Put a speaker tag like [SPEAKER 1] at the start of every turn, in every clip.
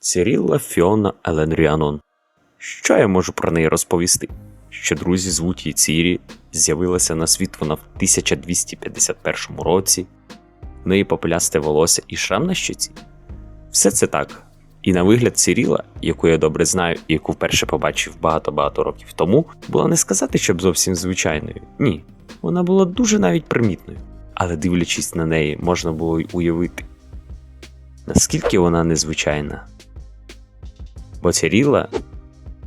[SPEAKER 1] Цірілла Фіона Еленріанон. Що я можу про неї розповісти? Що друзі звуть її Цірі, з'явилася на світ вона в 1251 році, в неї попелясте волосся і шрам на щоці. Все це так. І на вигляд Ціріла, яку я добре знаю і яку вперше побачив багато-багато років тому, була не сказати, щоб зовсім звичайною. Ні, вона була дуже навіть примітною. Але дивлячись на неї, можна було й уявити, наскільки вона незвичайна. Бо Ціріла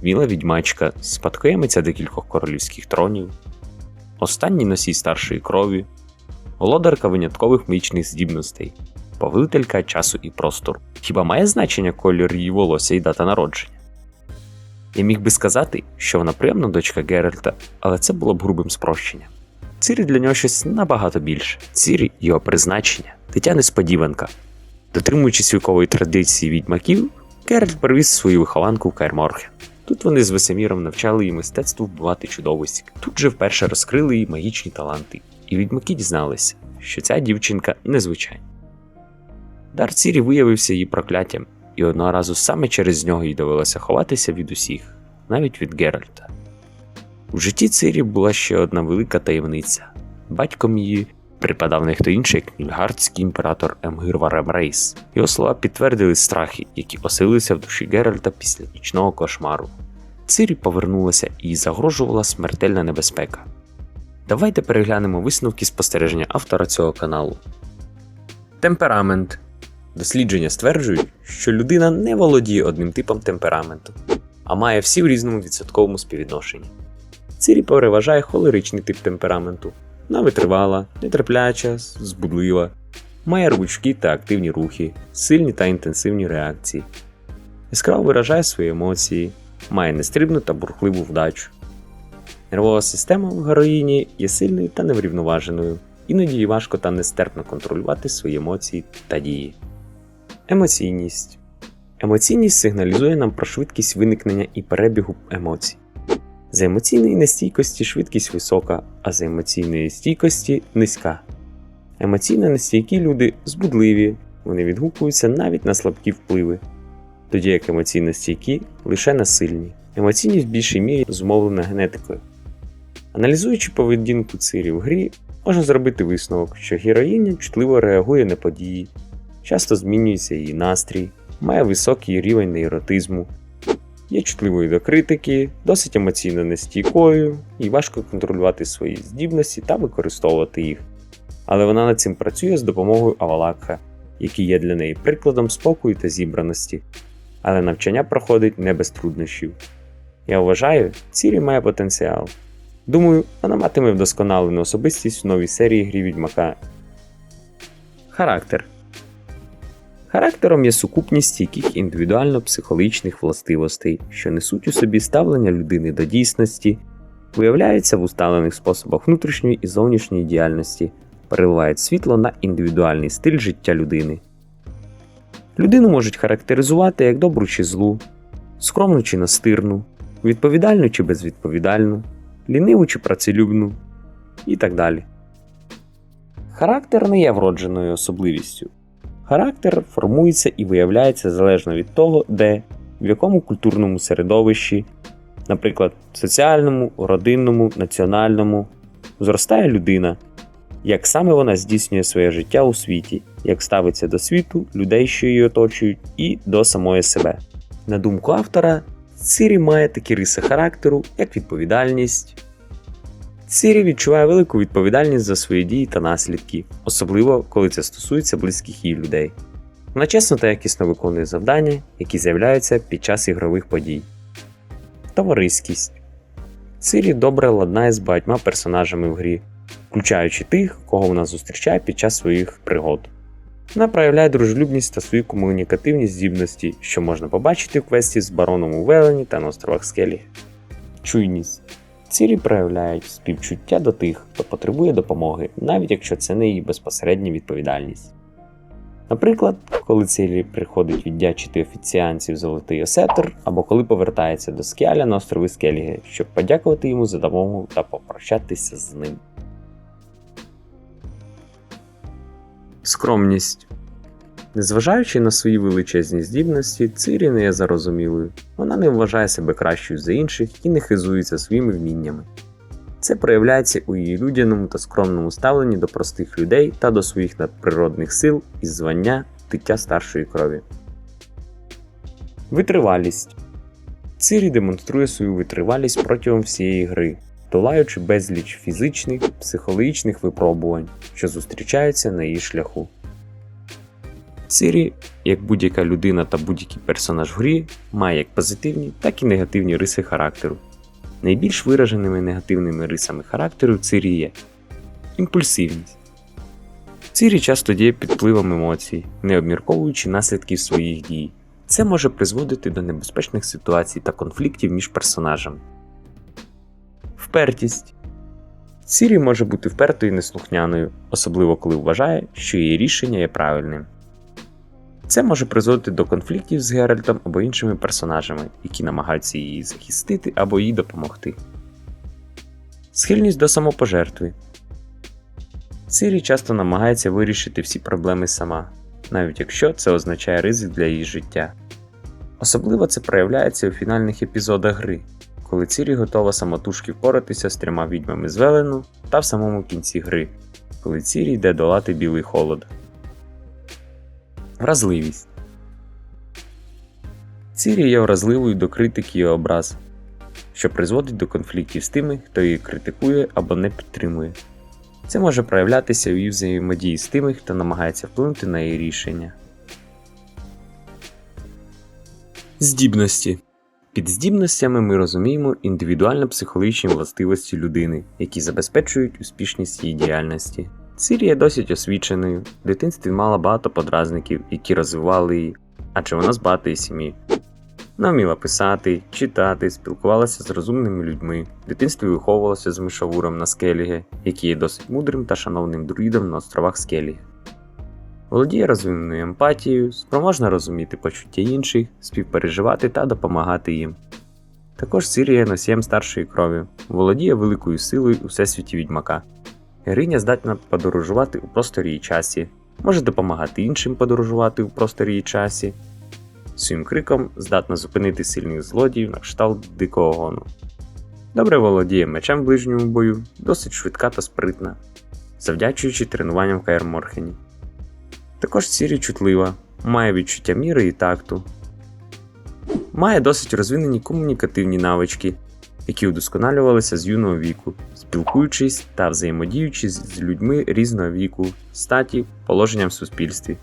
[SPEAKER 1] віла відьмачка, спадкоємиця декількох королівських тронів, останній носій старшої крові, володарка виняткових магічних здібностей, повелителька часу і простору. Хіба має значення колір її волосся і дата народження? Я міг би сказати, що вона приємна дочка Геральта, але це було б грубим спрощенням. Цірі для нього щось набагато більше. Цірі його призначення, дитя несподіванка. Дотримуючись вікової традиції відьмаків, Геральт привіз свою вихованку в Каерморхен. Тут вони з Весеміром навчали її мистецтву вбивати чудовиськ. Тут же вперше розкрили її магічні таланти, і відьмаки дізналися, що ця дівчинка незвичайна. Дар Цірі виявився її прокляттям, і одного разу саме через нього їй довелося ховатися від усіх, навіть від Геральта. У житті Цирі була ще одна велика таємниця. Батьком її припадав не хто інший, як нільгардський імператор Емгир Варемрейс. Його слова підтвердили страхи, які оселилися в душі Геральта після нічного кошмару. Цирі повернулася і загрожувала смертельна небезпека. Давайте переглянемо висновки спостереження автора цього каналу. Темперамент. Дослідження стверджують, що людина не володіє одним типом темпераменту, а має всі в різному відсотковому співвідношенні. Цирі переважає холеричний тип темпераменту. Вона витривала, нетерпляча, збудлива, має рвучкі та активні рухи, сильні та інтенсивні реакції. Яскраво виражає свої емоції, має нестрібну та бурхливу вдачу. Нервова система в героїні є сильною та неврівноваженою, іноді їй важко та нестерпно контролювати свої емоції та дії. Емоційність. Емоційність сигналізує нам про швидкість виникнення і перебігу емоцій. За емоційної нестійкості швидкість висока, а за емоційної стійкості низька. Емоційно нестійкі люди збудливі, вони відгукуються навіть на слабкі впливи, тоді як емоційно стійкі лише на сильні. Емоційність в більшій мірі зумовлена генетикою. Аналізуючи поведінку цирі в грі, можна зробити висновок, що героїня чутливо реагує на події, часто змінюється її настрій, має високий рівень нейротизму, є чутливою до критики, досить емоційно нестійкою і важко контролювати свої здібності та використовувати їх. Але вона над цим працює з допомогою Авалакха, який є для неї прикладом спокою та зібраності. Але навчання проходить не без труднощів. Я вважаю, Цірі має потенціал. Думаю, вона матиме вдосконалену особистість в новій серії грі Відьмака. Характер Характером є сукупність стійких індивідуально-психологічних властивостей, що несуть у собі ставлення людини до дійсності, виявляються в усталених способах внутрішньої і зовнішньої діяльності, переливають світло на індивідуальний стиль життя людини. Людину можуть характеризувати як добру чи злу, скромну чи настирну, відповідальну чи безвідповідальну, ліниву чи працелюбну і так далі. Характер не є вродженою особливістю. Характер формується і виявляється залежно від того, де, в якому культурному середовищі, наприклад, соціальному, родинному, національному, зростає людина, як саме вона здійснює своє життя у світі, як ставиться до світу, людей, що її оточують, і до самої себе. На думку автора, Цирі має такі риси характеру, як відповідальність. Цирі відчуває велику відповідальність за свої дії та наслідки, особливо коли це стосується близьких їй людей. Вона чесно та якісно виконує завдання, які з'являються під час ігрових подій. Товариськість Цирі добре ладнає з багатьма персонажами в грі, включаючи тих, кого вона зустрічає під час своїх пригод. Вона проявляє дружелюбність та свої комунікативні здібності, що можна побачити в квесті з бароном у Велені та на островах Скелі. Чуйність Цірі проявляють співчуття до тих, хто потребує допомоги, навіть якщо це не її безпосередня відповідальність. Наприклад, коли Цірі приходить віддячити офіціанців Золотий Осетр, або коли повертається до Скіаля на острови Скеліги, щоб подякувати йому за допомогу та попрощатися з ним. Скромність Незважаючи на свої величезні здібності, Цирі не є зарозумілою. Вона не вважає себе кращою за інших і не хизується своїми вміннями. Це проявляється у її людяному та скромному ставленні до простих людей та до своїх надприродних сил і звання дитя старшої крові. Витривалість Цирі демонструє свою витривалість протягом всієї гри, долаючи безліч фізичних, психологічних випробувань, що зустрічаються на її шляху. Цирі, як будь-яка людина та будь-який персонаж в грі, має як позитивні, так і негативні риси характеру. Найбільш вираженими негативними рисами характеру Цирі є імпульсивність. Цирі часто діє під впливом емоцій, не обмірковуючи наслідків своїх дій. Це може призводити до небезпечних ситуацій та конфліктів між персонажами. Впертість. Сірі може бути впертою і неслухняною, особливо коли вважає, що її рішення є правильним. Це може призводити до конфліктів з Геральтом або іншими персонажами, які намагаються її захистити або їй допомогти. Схильність до самопожертви. Сірі часто намагається вирішити всі проблеми сама, навіть якщо це означає ризик для її життя. Особливо це проявляється у фінальних епізодах гри, коли Цірі готова самотужки впоратися з трьома відьмами з Велену та в самому кінці гри, коли Цірі йде долати білий холод. Вразливість Цірі є вразливою до критики і образ, що призводить до конфліктів з тими, хто її критикує або не підтримує. Це може проявлятися у її взаємодії з тими, хто намагається вплинути на її рішення. Здібності під здібностями ми розуміємо індивідуально психологічні властивості людини, які забезпечують успішність її діяльності. Сірі є досить освіченою, в дитинстві мала багато подразників, які розвивали її, адже вона з багатої сім'ї. Вона вміла писати, читати, спілкувалася з розумними людьми, в дитинстві виховувалася з мишавуром на скеліге, який є досить мудрим та шановним друїдом на островах Скеліге. Володіє розвиненою емпатією, спроможна розуміти почуття інших, співпереживати та допомагати їм. Також Сірія носієм старшої крові, володіє великою силою у всесвіті відьмака. Героїня здатна подорожувати у просторі і часі, може допомагати іншим подорожувати у просторі і часі. Своїм криком здатна зупинити сильних злодіїв на кшталт дикого гону. Добре володіє мечем в ближньому бою, досить швидка та спритна, завдячуючи тренуванням в Каєр Морхені. Також Сірі чутлива, має відчуття міри і такту. Має досить розвинені комунікативні навички, які удосконалювалися з юного віку, спілкуючись та взаємодіючи з людьми різного віку, статі, положенням в суспільстві.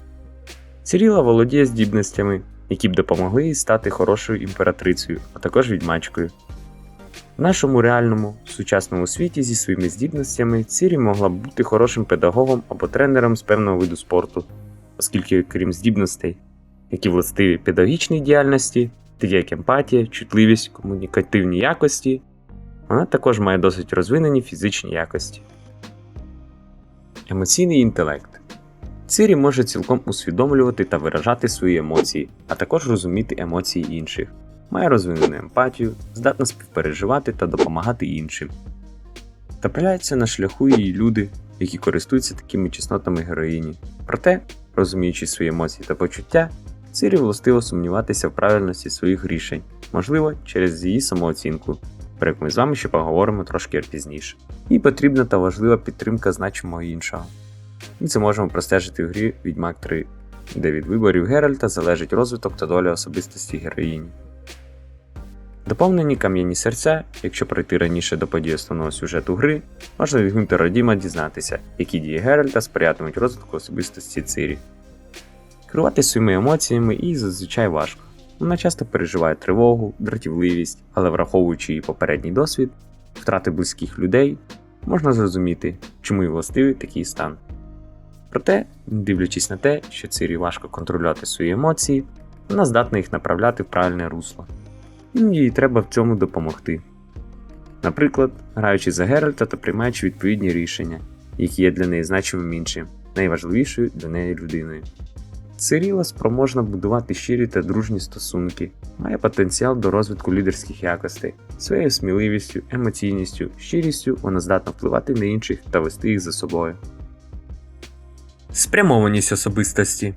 [SPEAKER 1] Сіріла володіє здібностями, які б допомогли їй стати хорошою імператрицею, а також відьмачкою. В нашому реальному сучасному світі зі своїми здібностями Цірі могла б бути хорошим педагогом або тренером з певного виду спорту, оскільки, крім здібностей, які властиві педагогічній діяльності, такі як емпатія, чутливість, комунікативні якості, вона також має досить розвинені фізичні якості. Емоційний інтелект. Цирі може цілком усвідомлювати та виражати свої емоції, а також розуміти емоції інших, має розвинену емпатію, здатна співпереживати та допомагати іншим. Трапляються на шляху її люди, які користуються такими чеснотами героїні. Проте, розуміючи свої емоції та почуття, Цирі властиво сумніватися в правильності своїх рішень, можливо, через її самооцінку, про яку ми з вами ще поговоримо трошки пізніше. Їй потрібна та важлива підтримка значимого іншого. І це можемо простежити в грі Відьмак 3, де від виборів Геральта залежить розвиток та доля особистості героїні. Доповнені кам'яні серця, якщо пройти раніше до подій основного сюжету гри, можна від Гюнтера Родіма дізнатися, які дії Геральта сприятимуть розвитку особистості Цирі. Керувати своїми емоціями їй зазвичай важко. Вона часто переживає тривогу, дратівливість, але враховуючи її попередній досвід, втрати близьких людей, можна зрозуміти, чому й властивий такий стан. Проте, дивлячись на те, що Цирі важко контролювати свої емоції, вона здатна їх направляти в правильне русло. Іноді їй треба в цьому допомогти. Наприклад, граючи за Геральта та приймаючи відповідні рішення, які є для неї значимим іншим, найважливішою для неї людиною. Циріла спроможна будувати щирі та дружні стосунки, має потенціал до розвитку лідерських якостей, своєю сміливістю, емоційністю, щирістю вона здатна впливати на інших та вести їх за собою. Спрямованість особистості.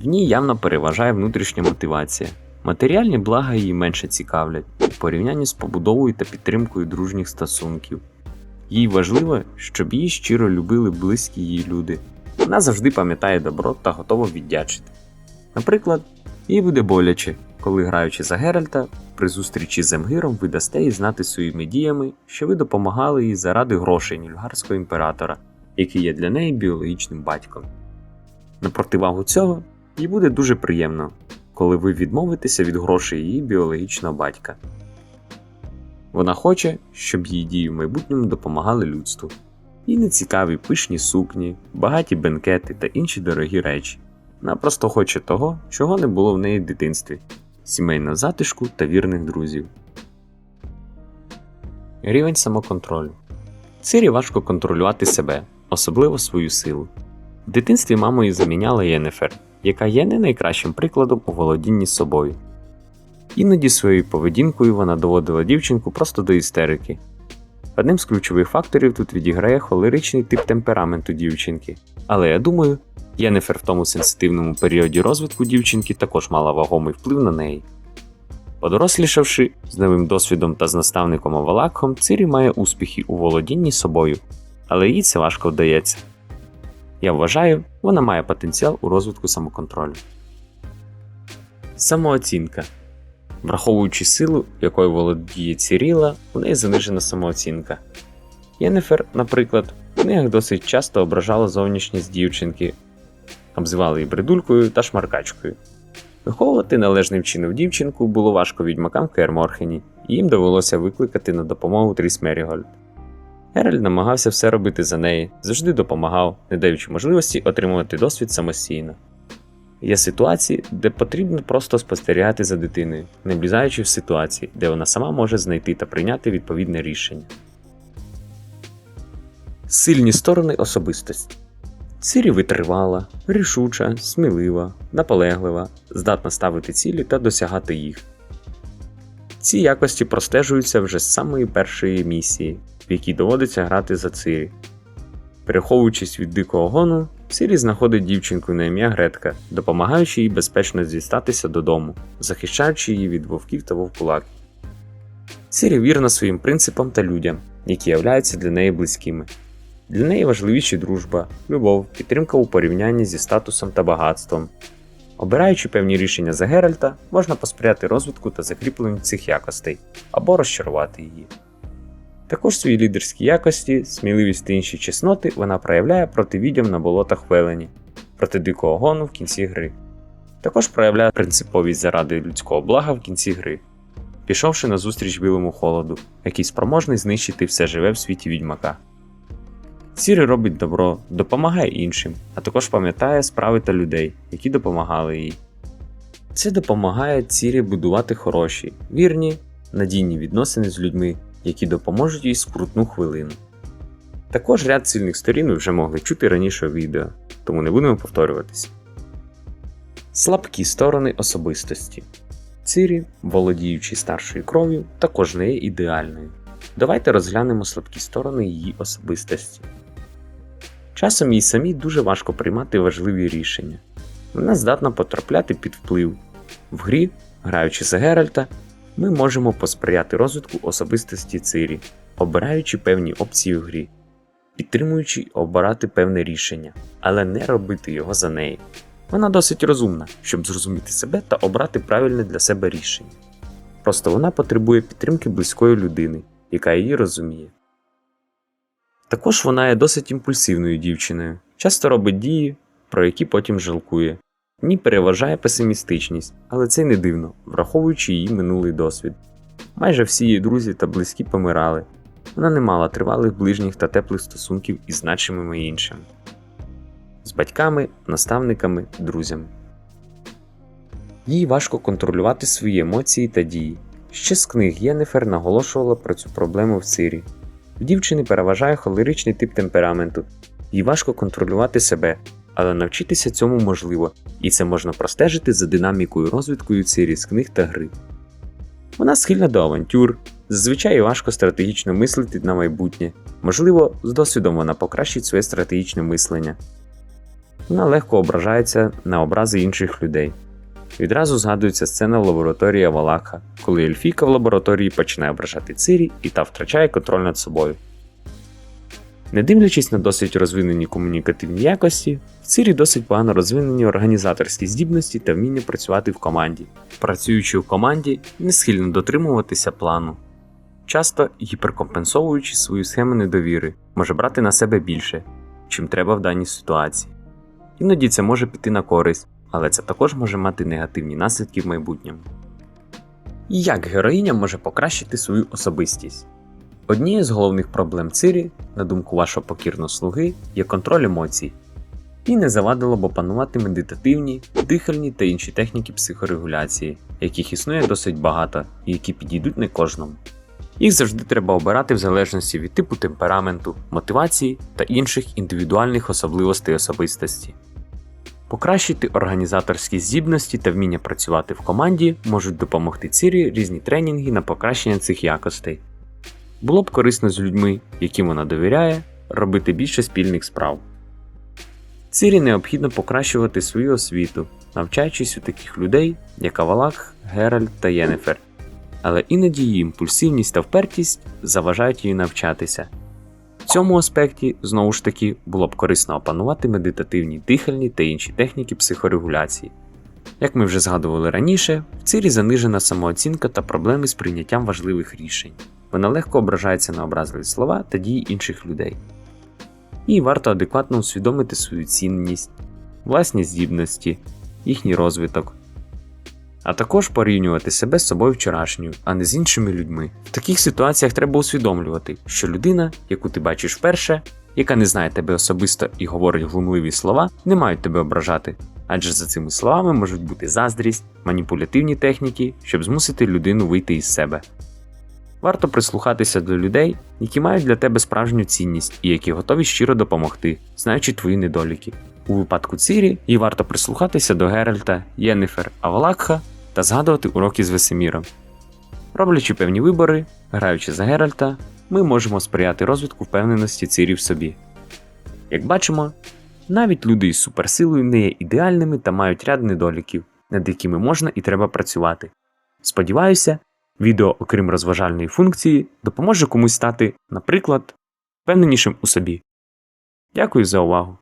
[SPEAKER 1] В ній явно переважає внутрішня мотивація. Матеріальні блага її менше цікавлять у порівнянні з побудовою та підтримкою дружніх стосунків. Їй важливо, щоб її щиро любили близькі їй люди. Вона завжди пам'ятає добро та готова віддячити. Наприклад, їй буде боляче, коли, граючи за Геральта, при зустрічі з Емгиром ви дасте їй знати своїми діями, що ви допомагали їй заради грошей нільгарського імператора, який є для неї біологічним батьком. На противагу цього, їй буде дуже приємно, коли ви відмовитеся від грошей її біологічного батька. Вона хоче, щоб її дії в майбутньому допомагали людству. Їй не цікаві пишні сукні, багаті бенкети та інші дорогі речі. Вона просто хоче того, чого не було в неї в дитинстві сімейного затишку та вірних друзів. Рівень самоконтролю. Цирі важко контролювати себе, особливо свою силу. В дитинстві мамою заміняла Єнефер, яка є не найкращим прикладом у володінні собою. Іноді своєю поведінкою вона доводила дівчинку просто до істерики. Одним з ключових факторів тут відіграє холеричний тип темпераменту дівчинки. Але я думаю, Єнефер в тому сенситивному періоді розвитку дівчинки також мала вагомий вплив на неї. Подорослішавши з новим досвідом та з наставником Авалакхом, Цирі має успіхи у володінні собою, але їй це важко вдається. Я вважаю, вона має потенціал у розвитку самоконтролю. Самооцінка. Враховуючи силу, якою володіє Ціріла, у неї занижена самооцінка. Єнефер, наприклад, в книгах досить часто ображала зовнішність дівчинки, обзивали її бредулькою та шмаркачкою. Виховувати належним чином дівчинку було важко відьмакам в Керморхені, і їм довелося викликати на допомогу Тріс Мерігольд. Геральт намагався все робити за неї, завжди допомагав, не даючи можливості отримувати досвід самостійно. Є ситуації, де потрібно просто спостерігати за дитиною, не влізаючи в ситуації, де вона сама може знайти та прийняти відповідне рішення. Сильні сторони особистості. Сирі витривала, рішуча, смілива, наполеглива, здатна ставити цілі та досягати їх. Ці якості простежуються вже з самої першої місії, в якій доводиться грати за Цирі. Переховуючись від дикого гону, Сирі знаходить дівчинку на ім'я Гретка, допомагаючи їй безпечно дістатися додому, захищаючи її від вовків та вовкулаків. Сирі вірна своїм принципам та людям, які являються для неї близькими. Для неї важливіші дружба, любов, підтримка у порівнянні зі статусом та багатством. Обираючи певні рішення за Геральта, можна посприяти розвитку та закріпленню цих якостей або розчарувати її. Також свої лідерські якості, сміливість та інші чесноти вона проявляє проти відьом на болотах Велені, проти дикого гону в кінці гри. Також проявляє принциповість заради людського блага в кінці гри, пішовши на зустріч білому холоду, який спроможний знищити все живе в світі відьмака. Сірі робить добро, допомагає іншим, а також пам'ятає справи та людей, які допомагали їй. Це допомагає Цірі будувати хороші, вірні, надійні відносини з людьми, які допоможуть їй скрутну хвилину. Також ряд сильних сторін ви вже могли чути раніше у відео, тому не будемо повторюватися. Слабкі сторони особистості. Цирі, володіючи старшою кров'ю, також не є ідеальною. Давайте розглянемо слабкі сторони її особистості. Часом їй самі дуже важко приймати важливі рішення. Вона здатна потрапляти під вплив. В грі, граючи за Геральта, ми можемо посприяти розвитку особистості Цирі, обираючи певні опції в грі, підтримуючи обирати певне рішення, але не робити його за неї. Вона досить розумна, щоб зрозуміти себе та обрати правильне для себе рішення. Просто вона потребує підтримки близької людини, яка її розуміє. Також вона є досить імпульсивною дівчиною, часто робить дії, про які потім жалкує. В ній переважає песимістичність, але це не дивно, враховуючи її минулий досвід. Майже всі її друзі та близькі помирали. Вона не мала тривалих ближніх та теплих стосунків із значимими іншими з батьками, наставниками, друзями. Їй важко контролювати свої емоції та дії. Ще з книг Єнефер наголошувала про цю проблему в Сирі. В дівчини переважає холеричний тип темпераменту, їй важко контролювати себе, але навчитися цьому можливо, і це можна простежити за динамікою розвиткою Цирі з книг та гри. Вона схильна до авантюр, зазвичай важко стратегічно мислити на майбутнє, можливо, з досвідом вона покращить своє стратегічне мислення. Вона легко ображається на образи інших людей. Відразу згадується сцена в лабораторії Авалаха, коли Ельфіка в лабораторії починає ображати Цирі і та втрачає контроль над собою. Не дивлячись на досить розвинені комунікативні якості, в Цирі досить погано розвинені організаторські здібності та вміння працювати в команді. Працюючи в команді, не схильно дотримуватися плану. Часто гіперкомпенсовуючи свою схему недовіри, може брати на себе більше, чим треба в даній ситуації. Іноді це може піти на користь, але це також може мати негативні наслідки в майбутньому. Як героїня може покращити свою особистість? Однією з головних проблем Цирі, на думку вашого покірного слуги, є контроль емоцій. І не завадило б опанувати медитативні, дихальні та інші техніки психорегуляції, яких існує досить багато і які підійдуть не кожному. Їх завжди треба обирати в залежності від типу темпераменту, мотивації та інших індивідуальних особливостей особистості. Покращити організаторські здібності та вміння працювати в команді можуть допомогти Цирі різні тренінги на покращення цих якостей. Було б корисно з людьми, яким вона довіряє, робити більше спільних справ. Цирі необхідно покращувати свою освіту, навчаючись у таких людей, як Авалак, Геральт та Єнефер, але іноді її імпульсивність та впертість заважають їй навчатися. В цьому аспекті, знову ж таки, було б корисно опанувати медитативні дихальні та інші техніки психорегуляції. Як ми вже згадували раніше, в цирі занижена самооцінка та проблеми з прийняттям важливих рішень. Вона легко ображається на образливі слова та дії інших людей. Їй варто адекватно усвідомити свою цінність, власні здібності, їхній розвиток, а також порівнювати себе з собою вчорашньою, а не з іншими людьми. В таких ситуаціях треба усвідомлювати, що людина, яку ти бачиш вперше, яка не знає тебе особисто і говорить глумливі слова, не мають тебе ображати, адже за цими словами можуть бути заздрість, маніпулятивні техніки, щоб змусити людину вийти із себе. Варто прислухатися до людей, які мають для тебе справжню цінність і які готові щиро допомогти, знаючи твої недоліки. У випадку Цірі їй варто прислухатися до Геральта, Єнефер, Авалакха та згадувати уроки з Весеміром. Роблячи певні вибори, граючи за Геральта, ми можемо сприяти розвитку впевненості Цірі в собі. Як бачимо, навіть люди із суперсилою не є ідеальними та мають ряд недоліків, над якими можна і треба працювати. Сподіваюся, відео, окрім розважальної функції, допоможе комусь стати, наприклад, впевненішим у собі. Дякую за увагу!